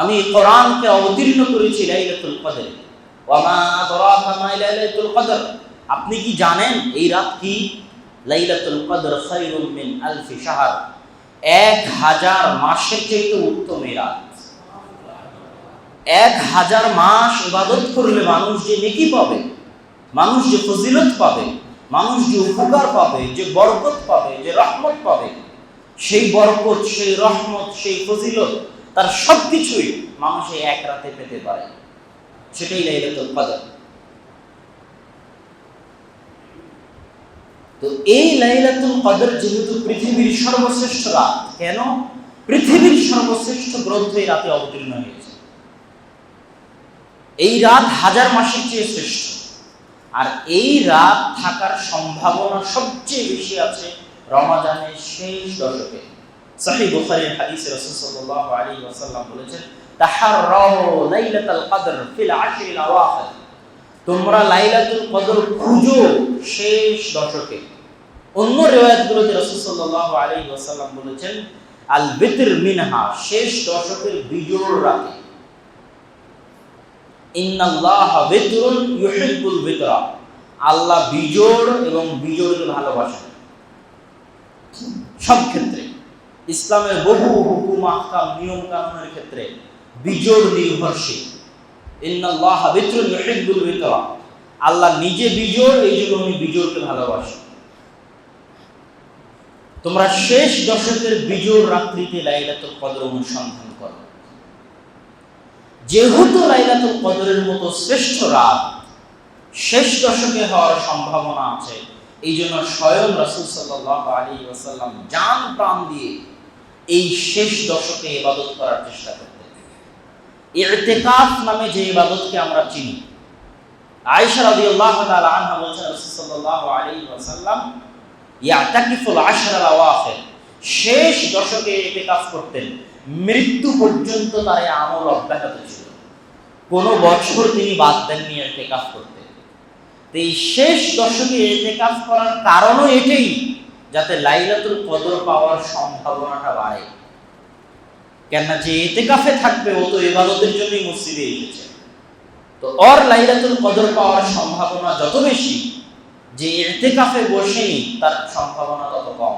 আমি কোরআনকে অবতীর্ণ করেছি লাইলাতুল কদর। ওয়া মা আদরাকা মা লাইলাতুল কদর। আপনি কি জানেন এই রাত কি? লাইলাতুল কদর খায়রুম মিন আলফি শাহর। এক হাজার মাসের চাইতে উত্তম এই রাত। এক হাজার মাস ইবাদত করলে মানুষ যে নেকি পাবে, মানুষ যে ফজিলত পাবে, মানুষ যে উপকার পাবে, যে বরকত পাবে, যে রহমত পাবে সেই বরকত, সেই রহমত, সেই ফজিলত তার সব কিছুই মানুষ এই এক রাতে পেতে পারে। সেটাই লাইলাতুল কদর। তো এই লাইলাতুল কদর যেহেতু পৃথিবীর সর্বশ্রেষ্ঠ রাত, কেন? পৃথিবীর সর্বশ্রেষ্ঠ গ্রন্থ এই রাতে অবতীর্ণ হয়েছে। এই রাত হাজার মাসের চেয়ে শ্রেষ্ঠ। আর এই রাত থাকার সম্ভাবনা সবচেয়ে বেশি আছে রমাজানের শেষ দশকে। সহিহ বুখারীর হাদিসে রাসূল সাল্লাল্লাহু আলাইহি ওয়াসাল্লাম বলেছেন, তাহাররাউ লাইলাতুল কদর ফিল আশরিল আওয়াখির। তোমরা লাইলাতুল কদর খুঁজো শেষ দশকে। অন্য রিওয়ায়াতগুলোতে রাসূল সাল্লাল্লাহু আলাইহি ওয়াসাল্লাম বলেছেন, আল বিতর মিনহা, শেষ দশকের বিজোড় রাতে। ইন্নাল্লাহা বিতরুন ইউহিব্বুল বিতরা। আল্লাহ বিজোড় এবং বিজোড়কে ভালোবাসেন। সব ক্ষেত্রে। ইসলামের বহু হুকুম, আহকাম নিয়ম কানুনের ক্ষেত্রে বিজোড়, নির্ভরশীল। আল্লাহ নিজে বিজোড়, এই জন্য ভালোবাসেন। তোমরা শেষ দশকের বিজোড় রাত্রিতে লাইলাতুল কদর অনুসন্ধান করো। যেহেতু লাইলাতুল কদরের মতো শ্রেষ্ঠ রাত, শেষ দশকে হওয়ার সম্ভাবনা আছে। এই জন্য স্বয়ং রাসুল সাল্লাহ আলী জান প্রাণ দিয়ে এই শেষ দশকে ইবাদত করার চেষ্টা করতেন। ইরতেকাফ নামে যে ইবাদতকে আমরা চিনি। আনহা ইয়াতাকিফুল শেষ দশকে ইতিকাফ করতেন। মৃত্যু পর্যন্ত তার আমল অব্যাহত ছিল। কোন বছর তিনি বাদ দেননি ইতিকাফ করতে। এই শেষ দশকে ইতিকাফ করার কারণও এটাই, যাতে লাইলাতুল কদর পাওয়ার সম্ভাবনাটা বাড়ে। কেননা যে ইতিকাফে থাকবে, ও তো ইবাদতের জন্যই মসজিদে এসেছে। তো ওর লাইলাতুল কদর পাওয়ার সম্ভাবনা যত বেশি, যে ইতিকাফে বসেনি, তার সম্ভাবনা তত কম।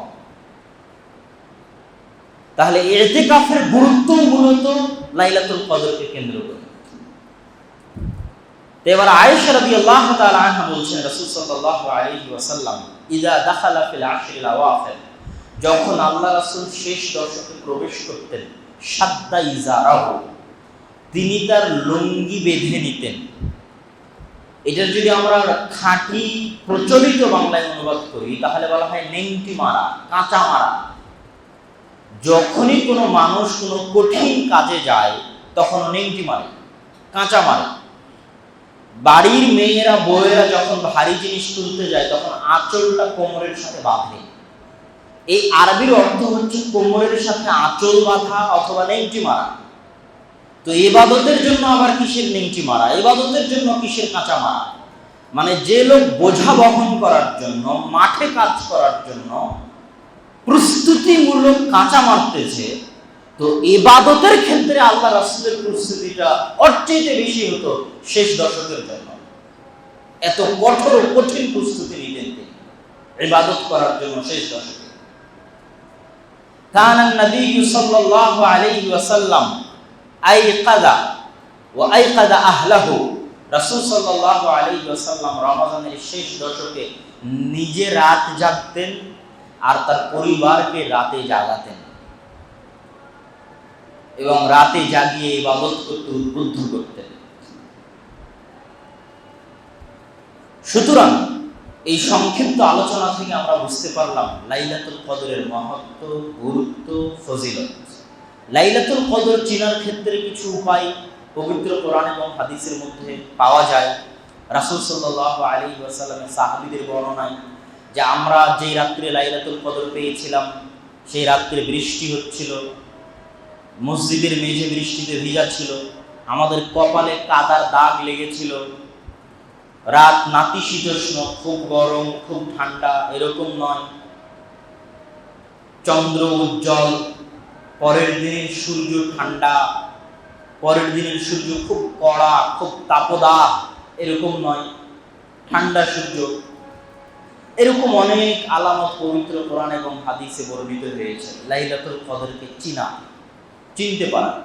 তাহলে ইতিকাফের গুরুত্ব মূলত লাইলাতুল কদরকে কেন্দ্র করে। এবার আয়েশা রাদিয়াল্লাহু তাআলা আনহা বলছেন, রাসূল সাল্লাল্লাহু আলাইহি ওয়াসাল্লাম ইদা দাখালা ফিল আশরিল আওয়াখির যখন আল্লাহ রাসূল শেষ দশকে প্রবেশ করতেন, সাদ্দা ইজারাহু, তিনি তার লুঙ্গি বেঁধে নিতেন। এটার যদি আমরা খাঁটি প্রচলিত বাংলায় অনুবাদ করি, তাহলে বলা হয় নেংটি মারা, কাঁচা মারা। যখনই কোনো মানুষ কোনো কঠিন কাজে যায় তখন নেংটি মারে, কাঁচা মারে। বাড়ির মেয়েরা, বউয়েরা যখন ভারী জিনিস তুলতে যায়, তখন আঁচলটা কোমরের সাথে বাঁধে। এই আরবির অর্থ হচ্ছে কোমরের সাথে আঁচল বাঁধা অথবা নেংটি মারা। তো এবাদতের জন্য আবার কিসের নেংটি মারা? এবাদতের জন্য কিসের কাঁচা মারা? মানে যে লোক বোঝা বহন করার জন্য, মাঠে কাজ করার জন্য প্রস্তুতিমূলক কাঁচা মারতেছে, তো এবাদতের ক্ষেত্রে আল্লাহ রাসুলের প্রস্তুতিটা অর্চেতে বেশি হতো। শেষ দশকের জন্য এত কঠোর ও কঠিন প্রস্তুতি নিতেন তিনি ইবাদত করার জন্য শেষ দশকে كان النبي صلى الله عليه وسلم أيقظ وأيقظ أهله রাসূল সাল্লাল্লাহু আলাইহি ওয়াসাল্লাম রমাদানের শেষ দশকে নিজে রাত জাগতেন আর তার পরিবারকে রাতে জাগাতেন এবং রাতে জাগিয়ে ইবাদত করতে উদ্বুদ্ধ করতেন সুতরাং এই সংক্ষিপ্ত আলোচনা থেকে আমরা বুঝতে পারলাম লাইলাতুল কদরের মহত্ব, গুরুত্ব, ফজিলত। লাইলাতুল কদর চেনার ক্ষেত্রে কিছু উপায় পবিত্র কোরআন এবং হাদিসের মধ্যে পাওয়া যায়। রাসুল সাল্লাল্লাহু আলাইহি ওয়াসাল্লামের সাহাবীদের বর্ণনায় যে আমরা যেই রাত্রে লাইলাতুল কদর পেয়েছিলাম, সেই রাত্রে বৃষ্টি হচ্ছিল, মসজিদের মেঝে বৃষ্টিতে ভিজা ছিল, আমাদের কপালে কাদার দাগ লেগেছিল রাত নাতিশীতোষ্ণ খুব গরম, খুব ঠান্ডা, এরকম নয়। চন্দ্র উজ্জ্বল, পরের দিনের সূর্য ঠান্ডা, পরের দিনের সূর্য খুব কড়া, খুব তাপদা, এরকম নয়। ঠান্ডা সূর্য। এরকম অনেক আলামত পবিত্র কোরআন এবং হাদিসে বর্ণিত হয়েছে। লাইলাতুল কদরকে চিনা, চিনতে পারা।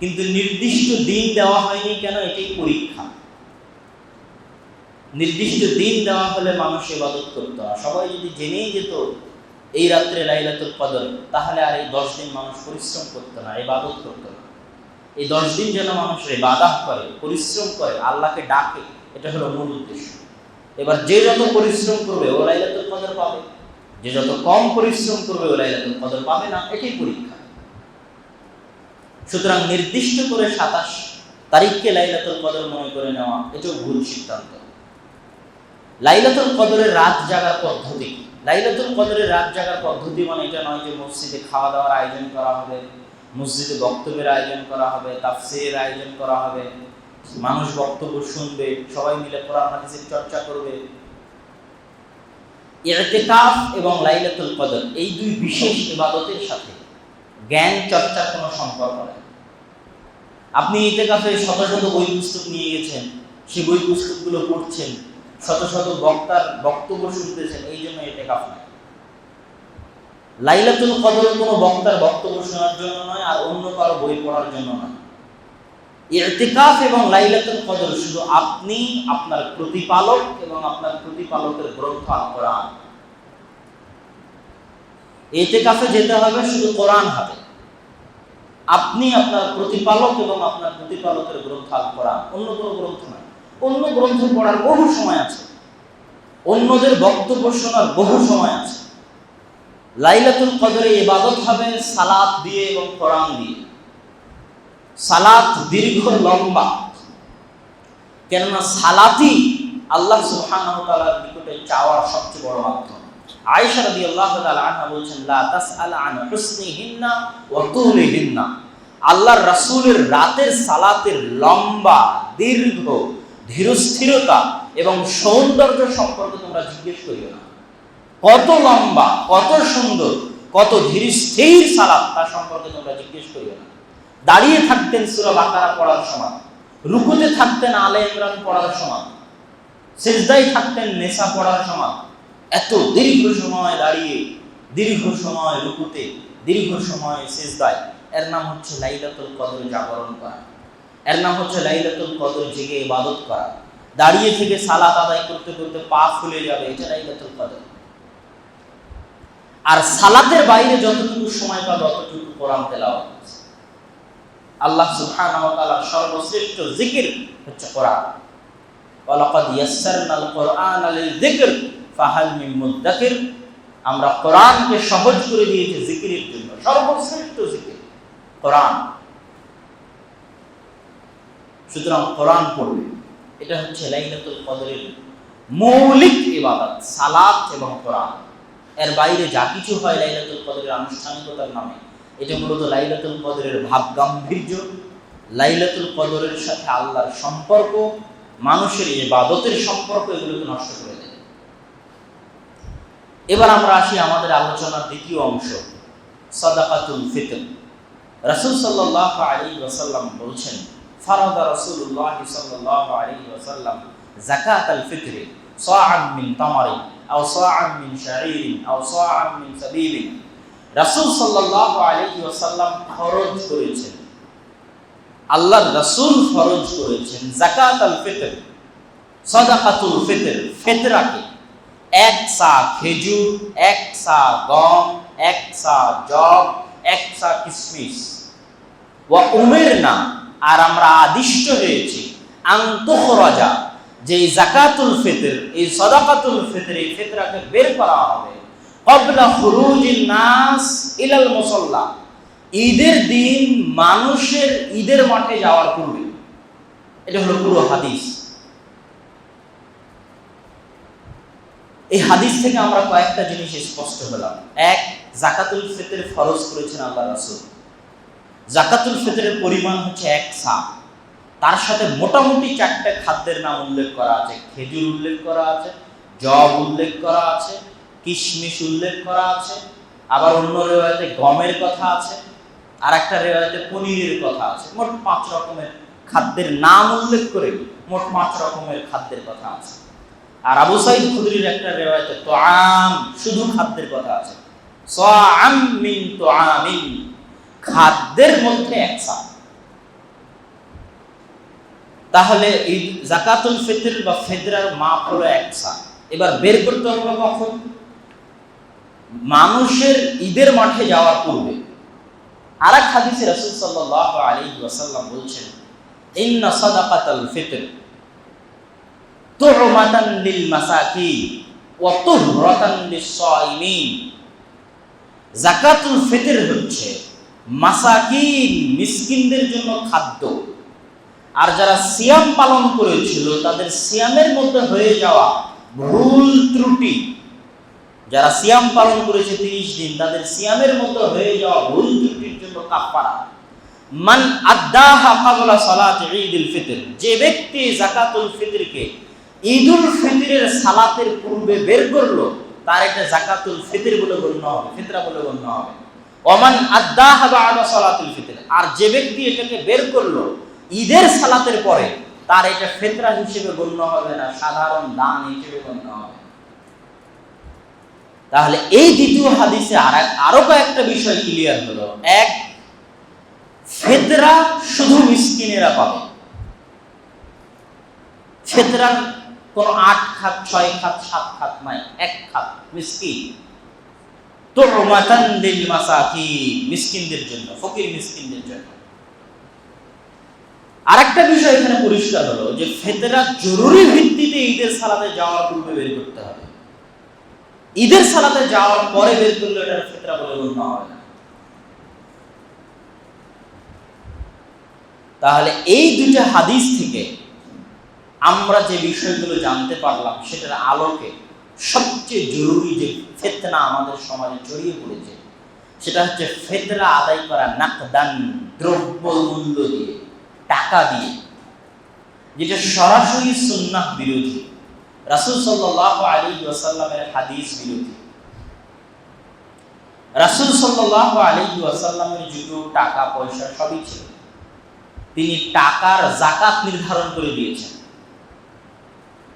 কিন্তু নির্দিষ্ট দিন দেওয়া হয়নি কেন? এটাই পরীক্ষা। নির্দিষ্ট দিন দেওয়া হলে মানুষ ইবাদত করতো। না সবাই যদি জেনেই যেত এই রাত্রে লাইলাতুল কদর, তাহলে আর এই দশ দিন মানুষ পরিশ্রম করতো না, ইবাদত করতো না। এই দশ দিন যেন মানুষ ইবাদাত করে, পরিশ্রম করে, আল্লাহকে ডাকে, এটা হলো মূল উদ্দেশ্য। এবার যে যত পরিশ্রম করবে, ও লাইলাতুল কদর পাবে। যে যত কম পরিশ্রম করবে, ও লাইলাতুল কদর পাবে না, এটাই পরীক্ষা। সুতরাং নির্দিষ্ট করে সাতাশ তারিখকে লাইলাতুল কদর মনে করে নেওয়া, এটাও ভুল সিদ্ধান্ত। লাইলাতুল কদরের রাত জাগার পদ্ধতি। লাইলাতুল কদরের রাত জাগার পদ্ধতি মানে এটা নয় যে মসজিদে খাওয়া দাওয়ার আয়োজন করা হবে, মসজিদে বক্তব্যের আয়োজন করা হবে, তাফসিরের আয়োজন করা হবে, মানুষ বক্তব্য শুনবে, সবাই মিলে কোরআন হাদিসের চর্চা করবে। ইরতিকাফ এবং লাইলাতুল কদর, এই দুই বিশেষ ইবাদতের সাথে জ্ঞান চর্চার কোনো সম্পর্ক নেই। আপনি ইতেকাফে শত শত বই পুস্তক নিয়ে গেছেন, সেই বই পুস্তকগুলো পড়ছেন শত শত বক্তার বক্তব্য শুনতেছেন, এই জন্য ইতেকাফ নয়। লাইলাতুল কদর কোনো বক্তার বক্তব্য শোনার জন্য নয় আর অন্য কারও বই পড়ার জন্য নয়। ইরতিকাফ এবং লাইলাতুল কদর শুধু আপনি, আপনার প্রতিপালক এবং আপনার প্রতিপালকের গ্রন্থ কোরআন। ইতিকাফে যেতে হবে, শুধু কোরআন হাতে আপনি আপনার প্রতিপালক এবং আপনার প্রতিপালকের গ্রন্থ কোরআন, অন্য কোনো গ্রন্থ নয়। অন্য গ্রন্থ পড়ার বহু সময় আছে। অন্যদের বক্তব্য শোনার বহু সময় আছে। লাইলাতুল কদরে ইবাদত হবে সালাত দিয়ে এবং কোরআন দিয়ে। সালাত দীর্ঘ, লম্বা। কেননা সালাতই আল্লাহ সুবহানাহু তাআলার নিকটে চাওয়ার সবচেয়ে বড় মাধ্যম। আয়েশা রাদিয়াল্লাহু তাআলা আনহা বলেছেন, লা তাসআল আন হুসনিহিন্না ওয়া তুলিহিন্না আল্লাহর রাসূলের রাতের সালাতের লম্বা, দীর্ঘ ধীরস্থিরতা এবং সৌন্দর্য সম্পর্কে তোমরা জিজ্ঞেস করিও না। কত লম্বা, কত সুন্দর, কত ধীর স্থির সালাত তা সম্পর্কে তোমরা জিজ্ঞেস করিও না। দাঁড়িয়ে থাকতেন সুরা বাকারা পড়ার সময়, রুকুতে থাকতেন আলে ইমরান পড়ার সময় সেজদাই থাকতেন নেশা পড়ার সময়, এত দীর্ঘ সময় দাঁড়িয়ে, দীর্ঘ সময় রুকুতে, দীর্ঘ সময় সেজদায়, এর নাম হচ্ছে লাইলাতুল কদর জাগরণ করা। এর নাম হচ্ছে লাইলাতুল কদর, জেগে ইবাদত করা। দাঁড়িয়ে থেকে সালাত আদায় করতে করতে পা ফুলে যাবে, এটা লাইলাতুল কদর। আর সালাতের বাইরে যতটুকু সময় পাবে ততটুকু কোরআন তেলাওয়াত আল্লাহ সুবহানাহু ওয়া তাআলার সর্বশ্রেষ্ঠ জিকির হচ্ছে কোরআন। ওয়ালাকাদ ইয়াসসারনাল কোরআনা লিযিকর ফাহাল মিন মুদ্দাকির। আমরা কোরআনকে সহজ করে দিয়েছি জিকিরের জন্য। সর্বশ্রেষ্ঠ জিকির, কোরআন। সুতরাং কোরআন পড়বে। এটা হচ্ছে লাইলাতুল কদরের মৌলিক ইবাদত সালাত এবং কোরআন। এর বাইরে যা কিছু হয় লাইলাতুল কদরের আনুষ্ঠানিকতার নামে এটা মূলত লাইলাতুল কদরের ভাব গাম্ভীর্য লাইলাতুল কদরের সাথে আল্লাহর সম্পর্ক মানুষের ইবাদতের সম্পর্ক এগুলোকে নষ্ট করে দেয়। এবার আমরা আসি আমাদের আলোচনার দ্বিতীয় অংশ সাদাকাতুল ফিতর। রাসূল সাল্লাল্লাহু আলাইহি ওয়াসাল্লাম বলছেন ফারাদা রাসূলুল্লাহ সাল্লাল্লাহু আলাইহি ওয়াসাল্লাম যাকাতাল ফিতরি সাআন মিন তামারি, আও সাআন মিন শাঈরিন আও সাআন মিন সাবিবিন রাসূল সাল্লাল্লাহু আলাইহি ওয়াসাল্লাম ফরজ করেছেন। আল্লাহর রাসূল ফরজ করেছেন যাকাতাল ফিতর সাদাকাতুল ফিতর। ফিতরাকে এক সা খেজুর, এক সা গম, এক সা জব এক সা কিসমিস। ওয়া উমের না আর আমরা আদিষ্ট হয়েছি। আন্তঃরাজা যে জাকাতুল ফিতর, এই সদাকাতুল ফিতর, এই ফিতরাকে বের করা হবে। কবলা খুরুজিন নাস ইলাল মুসাল্লা। ঈদের দিন মানুষের ঈদের মাঠে যাওয়ার পূর্বে। এটা হলো পুরো হাদিস। এই হাদিস থেকে আমরা কয়েকটা জিনিস স্পষ্ট হলাম। এক, জাকাতুল ফিতর ফরজ করেছেন আল্লাহ রাসূল। জাকাতুল ফিতরের পরিমাণ হচ্ছে এক সা তার সাথে মোটামুটি চারটে খাদ্যের নাম উল্লেখ করা আছে। খেজুর উল্লেখ করা আছে, জব উল্লেখ করা আছে, কিশমিশ উল্লেখ করা আছে, আবার অন্য রেওয়ায়তে গমের কথা আছে আর একটা রেওয়ায়তে পনিরের কথা আছে। মোট পাঁচ রকমের খাদ্যের নাম উল্লেখ করে মোট পাঁচ রকমের খাদ্যের কথা আছে। আর আবু সাইদ খুদরির একটা রেওয়ায়তে তো আম শুধু খাদ্যের কথা আছে। মিন তুআমিন খাদ্যের মধ্যে একসা তাহলে এই জাকাতুল ফিতর বা ফিতরার মাপ হলো একসা এবার বের করতে হবে কখন? মানুষের ঈদের মাঠে যাওয়ার পূর্বে। আর এক হাদিসে রাসূল সাল্লাল্লাহু আলাইহি ওয়াসাল্লাম বলছেন, ইন্না সাদাকাতাল ফিতর তু'মাতান লিল মাসাকিন ওয়া তুহরাতান লিস সাইমিন। জাকাতুল ফিতর হচ্ছে মাসাকিন, মিসকিনদের জন্য খাদ্য। আর যারা সিয়াম পালন করেছিল, তাদের সিয়ামের মধ্যে হয়ে যাওয়া ভুল ত্রুটি। যারা সিয়াম পালন করেছে তিরিশ দিন, তাদের সিয়ামের মধ্যে হয়ে যাওয়া ভুল ত্রুটির জন্য কাফারা মান আদাহা কাবলা সালাত ঈদুল ফিতর, যে ব্যক্তি জাকাতুল ফিতরকে ঈদুল ফিতরের সালাতের পূর্বে বের করল, তার একটা জাকাতুল ফিতর বলে গণ্য হবে, ফিতরা বলে গণ্য হবে। ওমান আদাহা সালাতুল ফিতর। আর যে ব্যক্তি এটাকে বের করল, ঈদের সালাতের পরে, তার এটা ফিতরা হিসেবে গণ্য হবে না, সাধারণ দান হিসেবে গণ্য হবে। তাহলে এই দ্বিতীয় হাদিসে আর আরও কয়েকটা বিষয় ক্লিয়ার হলো। এক, ফেতরা শুধু মিসকিনেরা পাবে। ফেতরার কোন আট খাত, ছয় খাত, সাত খাত নাই, এক খাত মিসকিন। মিসকিনদের জন্য, ফকির মিসকিনদের জন্য। আরেকটা বিষয় এখানে পরিষ্কার হলো যে ফেতরা জরুরি ভিত্তিতে ঈদের সালাতে যাওয়ার পূর্বে বের করতে হবে। ঈদের সালাতে যাওয়ার পরে বের করলে এটা ফেতরা বলে গণ্য হবে তাহলে এই দুইটা হাদিস থেকে আমরা যে বিষয়গুলো জানতে পারলাম, সেটার আলোকে সবচেয়ে জরুরি যে ফেতনা আমাদের সমাজে ছড়িয়ে পড়েছে, সেটা হচ্ছে ফেতরা আদায় করা নাকদান দ্রব্য মূল্য দিয়ে, টাকা দিয়ে, যেটা সরাসরি সুন্নাহ বিরোধী। রাসুল সাল্লাহ আলী ওয়াসাল্লামের হাদিস বিরোধী। রাসুল সাল্লাহ আলী ওয়াসাল্লামের যুগেও টাকা, পয়সা সবই ছিল। তিনি টাকার জাকাত নির্ধারণ করে দিয়েছেন।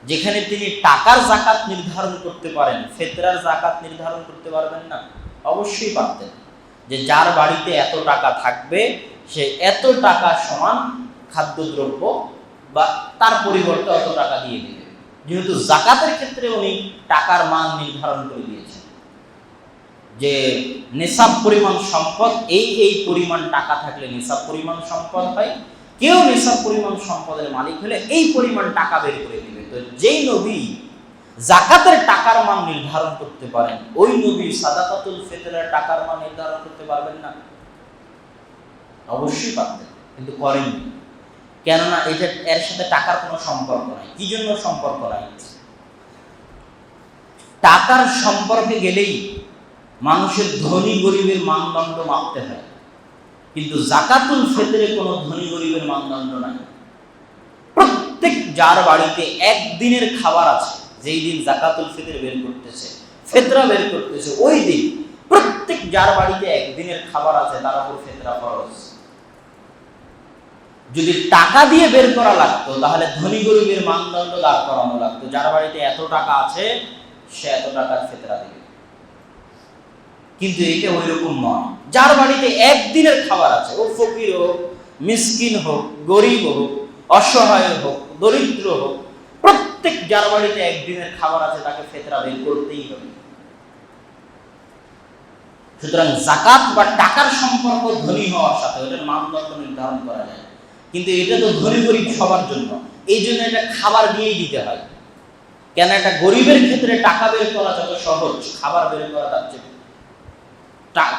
যেখানে তিনি টাকার জাকাত নির্ধারণ করতে পারেন, ফেতরার জাকাত নির্ধারণ করতে পারবেন না, অবশ্যই পারতেন। যে যার বাড়িতে এত টাকা থাকবে, সে এত টাকা সমান খাদ্যদ্রব্য বা তার পরিবর্তে অত টাকা দিয়ে দেবে। যেহেতু জাকাতের ক্ষেত্রে উনি টাকার মান নির্ধারণ করে দিয়েছেন। যে নেশাব পরিমাণ সম্পদ, এই এই পরিমাণ টাকা থাকলে নেশাব পরিমাণ সম্পদ হয়। কেউ নেশাব পরিমাণ সম্পদের মালিক হলে এই পরিমাণ টাকা বের করে দিবে। তো যেই নবী জাকাতের টাকার মান নির্ধারণ করতে পারেন, ওই নবী সাদাকাতুল টাকার মান নির্ধারণ করতে পারবেন না। অবশ্যই পারতেন, কিন্তু করেননি। কেননা এটা এর সাথে টাকার কোনো সম্পর্ক নাই। কি জন্য সম্পর্ক নাই? টাকার সম্পর্কে গেলেই মানুষের ধনী গরিবের মানদণ্ড মাপতে হয়। কিন্তু জাকাতুল ফেতরে কোনো ধনী গরিবের মানদণ্ড নাই। প্রত্যেক যার বাড়িতে একদিনের খাবার আছে, যেই দিন জাকাতুল ফিতর বের করতেছে, ফেতরা বের করতেছে, ওই দিন প্রত্যেক যার বাড়িতে একদিনের খাবার আছে, তার উপর ফেতরা খরচ যদি টাকা দিয়ে বের করা লাগতো, তাহলে ধনী গরিবের মানদণ্ড দাঁড় করানো লাগতো। যার বাড়িতে এত টাকা আছে, সে এত টাকার ফেতরা দিবে। কিন্তু এটা ওই রকম নয়। যার বাড়িতে একদিনের খাবার আছে, ও ফকির হোক, মিসকিন হোক, গরিব হোক অসহায় হোক, দরিদ্র হোক, প্রত্যেক যার বাড়িতে একদিনের খাবার আছে, তাকে ফেতরা বের করতেই হবে। সুতরাং জাকাত বা টাকার সম্পর্ক ধনী হওয়ার সাথে ওটার মানদণ্ড নির্ধারণ করা যায়। কিন্তু এটা তো ধনী গরিব সবার জন্য। এই জন্য এটা খাবার দিয়েই দিতে হয়। কেন একটা গরিবের ক্ষেত্রে টাকা বের করা যত সহজ, খাবার বের করা তার চেয়ে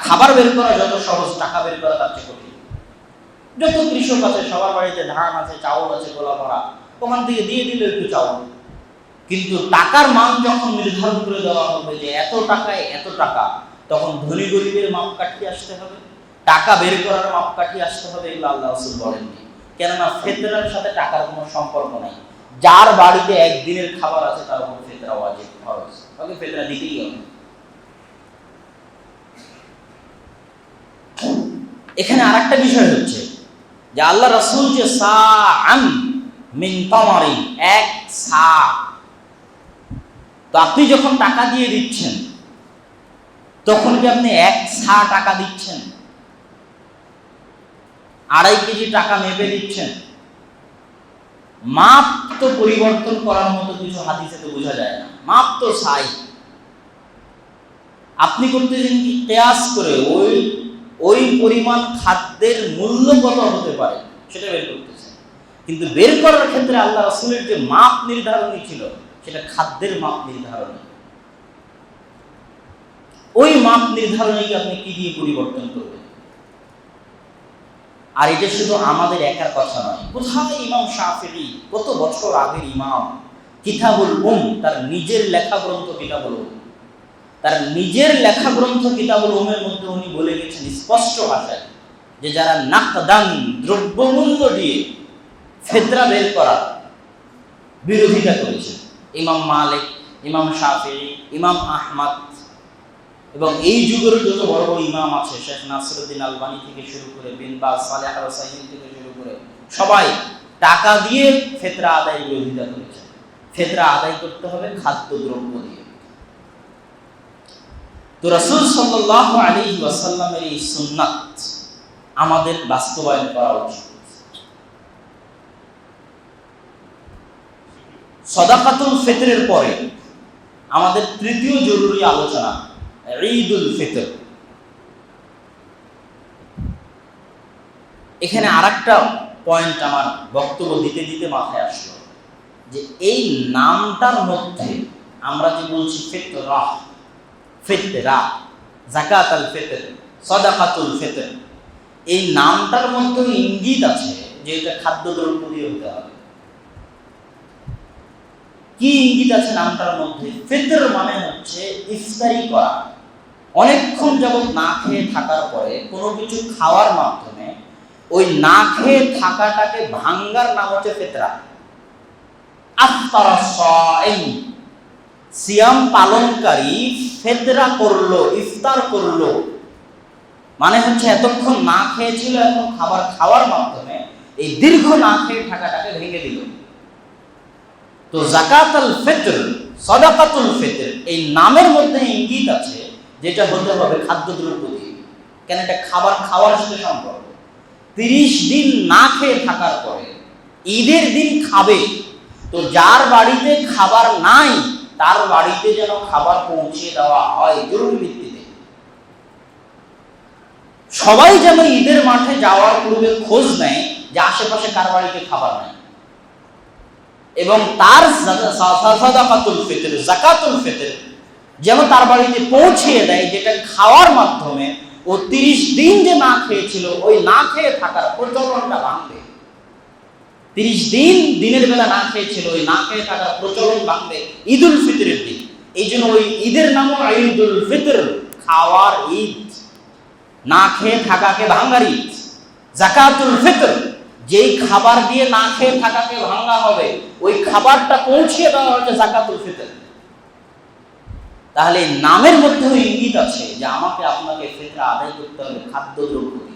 খাবার বের করা যত সহজ, টাকা বের করা তার চেয়ে কঠিন। যত কৃষক আছে, সবার বাড়িতে ধান আছে, চাউল আছে গোলা ভরা, ওখান থেকে দিয়ে দিল একটু চাউল। কিন্তু টাকার মান যখন নির্ধারণ করে দেওয়া হবে যে এত টাকায় এত টাকা, তখন ধনী গরিবের মাপকাঠি আসতে হবে, টাকা বের করার মাপকাঠি আসতে হবে এগুলো আল্লাহ রসুল বলেননি। কেননা ফেতরার সাথে টাকার কোনো সম্পর্ক নাই। যার বাড়িতে একদিনের খাবার আছে, তার উপর ফেতরা ওয়াজিব খরচ তাকে ফেতরা দিতেই হবে। এখানে আরেকটা বিষয় হচ্ছে যে আল্লাহ রসুল যে এক সা। তো আপনি যখন টাকা দিয়ে দিচ্ছেন, তখন কি আপনি এক সা টাকা দিচ্ছেন? আড়াই কেজি টাকা মেপে দিচ্ছেন? মাপ তো পরিবর্তন করার মতো কিছু হাদিসে তো বোঝা যায় না। মাপ তো সাই। আপনি করতেছেন কি? কেয়াস করে ওই ওই পরিমাণ খাদ্যের মূল্য কত হতে পারে সেটা বের করতেছেন কিন্তু বের করার ক্ষেত্রে আল্লাহ রসুলের যে মাপ নির্ধারণী ছিল, সেটা খাদ্যের মাপ নির্ধারণী। ওই মাপ নির্ধারণীকে আপনি কি দিয়ে পরিবর্তন করবেন? আর এটা শুধু আমাদের একার কথা নয়, কোথায় ইমাম শাফিঈ, কত বছর আগের ইমাম, কিতাবুল উম, তার নিজের লেখা গ্রন্থ কিতাবুল উম তার নিজের লেখা গ্রন্থ কিতাবুল উমের মধ্যে উনি বলে গেছেন স্পষ্ট ভাষায় যে যারা নাকদান দ্রব্যমূল্য দিয়ে ফেতরা বের করা বিরোধিতা করেছে, ইমাম মালিক, ইমাম শাফিঈ ইমাম আহমদ, এবং এই যুগের যত বড় বড় ইমাম আছে, শেখ নাসরুদ্দিন আলবানি থেকে শুরু করে, বিন বাজ, সালেহ আল সাইন থেকে শুরু করে, সবাই টাকা দিয়ে ফেতরা আদায় বিরোধিতা করেছে। ফেতরা আদায় করতে হবে খাদ্য দ্রব্য দিয়ে। তো রাসূল সাল্লাল্লাহু আলাইহি ওয়াসাল্লামের এই সুন্নাত আমাদের বাস্তবায়ন করা উচিত। সদাকাতুল ফিতরের পরে আমাদের তৃতীয় জরুরি আলোচনা ঈদুল ফিতর। এখানে আরেকটা পয়েন্ট আমার বক্তব্য দিতে দিতে মাথায় আসলো যে এই নামটার মধ্যে আমরা যে বলছি ফিতরা ফিতরা জাকাত আল ফিতর, সদাকাতুল ফিতর। এই নামটার মধ্যে ইঙ্গিত আছে যে এটা দিয়ে হতে হবে। কি ইঙ্গিত আছে নামটার মধ্যে? ফিতর মানে হচ্ছে ইফতারি করা। অনেকক্ষণ যাবত না খেয়ে থাকার পরে কোনো কিছু খাওয়ার মাধ্যমে ওই না খেয়ে থাকাটাকে ভাঙ্গার নাম হচ্ছে ফিতরা। আফতারা সিয়াম পালনকারী ফেতরা করল, ইফতার করল। মানে হচ্ছে এতক্ষণ না খেয়েছিল, এখন খাবার খাওয়ার মাধ্যমে এই দীর্ঘ না খেয়ে থাকাটাকে ভেঙে দিল। তো জাকাতুল ফিতর, সদাকাতুল ফিতর, এই নামের মধ্যে ইঙ্গিত আছে, যেটা হতে হবে খাদ্যদ্রব্য দিয়ে। কেন এটা খাবার খাওয়ার সাথে সম্পর্ক? তিরিশ দিন না খেয়ে থাকার পরে ঈদের দিন খাবে। তো যার বাড়িতে খাবার নাই তার বাড়িতে যেন খাবার পৌঁছে দেওয়া হয় জরুরি ভিত্তিতে। সবাই যেন ঈদের মাঠে যাওয়ার পূর্বে খোঁজ নেয় যে আশেপাশে কার বাড়িতে খাবার নাই। এবং তার ফিতর, জাকাতুল ফিতর যেন তার বাড়িতে পৌঁছিয়ে দেয়, যেটা খাওয়ার মাধ্যমে ও তিরিশ দিন যে না খেয়েছিল, ওই না খেয়ে থাকার প্রচলনটা ভাঙবে। তিরিশ দিন, দিনের বেলা না খেয়েছিল, ওই না খেয়ে থাকার প্রচলন ভাঙবে ঈদুল ফিতরের দিন। এই জন্য ওই ঈদের নামও ঈদুল ফিতর, খাওয়ার ঈদ। না খেয়ে থাকাকে ভাঙ্গার ঈদ। জাকাতুল ফিতর, যেই খাবার দিয়ে না খেয়ে থাকাকে ভাঙা হবে, ওই খাবারটা পৌঁছিয়ে দেওয়া হচ্ছে জাকাতুল ফিতর। তাহলে নামের মধ্যেও ইঙ্গিত আছে যে আমাকে আপনাকে ফিতরা আদায় করতে হবে খাদ্য দ্রব্য